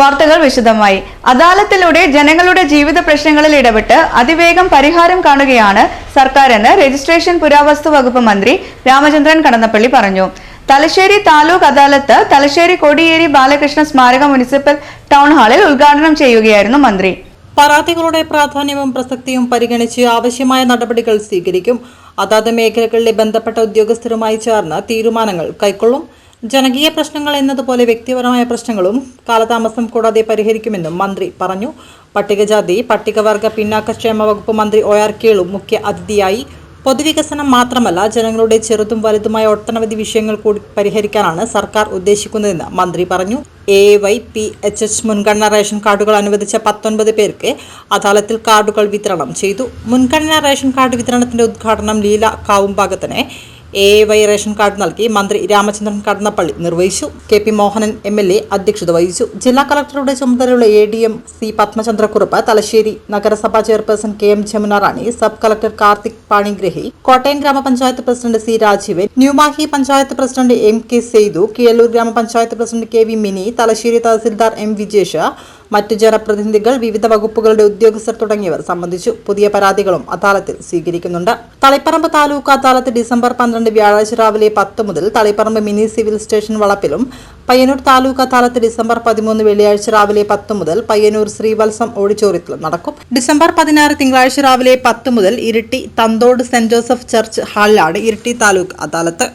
വാർത്തകൾ വിശദമായി. അദാലത്തിലൂടെ ജനങ്ങളുടെ ജീവിത പ്രശ്നങ്ങളിൽ ഇടപെട്ട് അതിവേഗം പരിഹാരം കാണുകയാണ് സർക്കാരെന്ന് രജിസ്ട്രേഷൻ പുരാവസ്തു വകുപ്പ് മന്ത്രി രാമചന്ദ്രൻ കടന്നപ്പള്ളി പറഞ്ഞു. തലശ്ശേരി താലൂക്ക് അദാലത്ത് തലശ്ശേരി കോടിയേരി ബാലകൃഷ്ണ സ്മാരക മുനിസിപ്പൽ ടൗൺ ഹാളിൽ ഉദ്ഘാടനം ചെയ്യുകയായിരുന്നു മന്ത്രി. പരാതികളുടെ പ്രാധാന്യവും പ്രസക്തിയും പരിഗണിച്ച് ആവശ്യമായ നടപടികൾ സ്വീകരിക്കും. അതാത് മേഖലകളിലെ ബന്ധപ്പെട്ട ഉദ്യോഗസ്ഥരുമായി ചേർന്ന് തീരുമാനങ്ങൾ കൈക്കൊള്ളും. ജനകീയ പ്രശ്നങ്ങൾ എന്നതുപോലെ വ്യക്തിപരമായ പ്രശ്നങ്ങളും കാലതാമസം കൂടാതെ പരിഹരിക്കുമെന്നും മന്ത്രി പറഞ്ഞു. പട്ടികജാതി പട്ടികവർഗ പിന്നാക്കക്ഷേമ വകുപ്പ് മന്ത്രി ഒ ആർ കേളു മുഖ്യ അതിഥിയായി. പൊതുവികസനം മാത്രമല്ല ജനങ്ങളുടെ ചെറുതും വലുതുമായ ഒട്ടനവധി വിഷയങ്ങൾ കൂടി പരിഹരിക്കാനാണ് സർക്കാർ ഉദ്ദേശിക്കുന്നതെന്ന് മന്ത്രി പറഞ്ഞു. A Y P H H മുൻഗണന റേഷൻ കാർഡുകൾ അനുവദിച്ച പത്തൊൻപത് പേർക്ക് അദാലത്തിൽ കാർഡുകൾ വിതരണം ചെയ്തു. മുൻഗണനാ റേഷൻ കാർഡ് വിതരണത്തിന്റെ ഉദ്ഘാടനം ലീല കാവുംഭാഗത്തിന് എ വൈ റേഷൻ കാർഡ് നൽകി മന്ത്രി രാമചന്ദ്രൻ കടന്നപ്പള്ളി നിർവഹിച്ചു. K P Mohanan M L A അധ്യക്ഷത വഹിച്ചു. ജില്ലാ കളക്ടറുടെ ചുമതലയുള്ള A D M C Padmachandrakurup Thalassery നഗരസഭാ chairperson K M Jamuna Rani sub collector Karthik Panigrahi Kottayam ഗ്രാമപഞ്ചായത്ത് president C Rajeevan New Mahe panchayat president M K Saidu Kiyalur ഗ്രാമപഞ്ചായത്ത് president K V Mini Thalassery tahsildar M Vijesh മറ്റു ജനപ്രതിനിധികൾ വിവിധ വകുപ്പുകളുടെ ഉദ്യോഗസ്ഥർ തുടങ്ങിയവർ സംബന്ധിച്ചു പുതിയ പരാതികളും അദാലത്തിൽ സ്വീകരിക്കുന്നുണ്ട്. തളിപ്പറമ്പ് താലൂക്ക് അദാലത്ത് ഡിസംബർ പന്ത്രണ്ട് വ്യാഴാഴ്ച രാവിലെ പത്ത് മുതൽ തളിപ്പറമ്പ് മിനി സിവിൽ സ്റ്റേഷൻ വളപ്പിലും പയ്യന്നൂർ താലൂക്ക് അദാലത്ത് ഡിസംബർ പതിമൂന്ന് വെള്ളിയാഴ്ച രാവിലെ പത്ത് മുതൽ പയ്യന്നൂർ ശ്രീവത്സം ഓഡിറ്റോറിയത്തിലും നടക്കും. ഡിസംബർ പതിനാറ് തിങ്കളാഴ്ച രാവിലെ പത്ത് മുതൽ Iritty Thanthode Saint Joseph church ഹാളിലാണ് Iritty taluk അദാലത്ത്.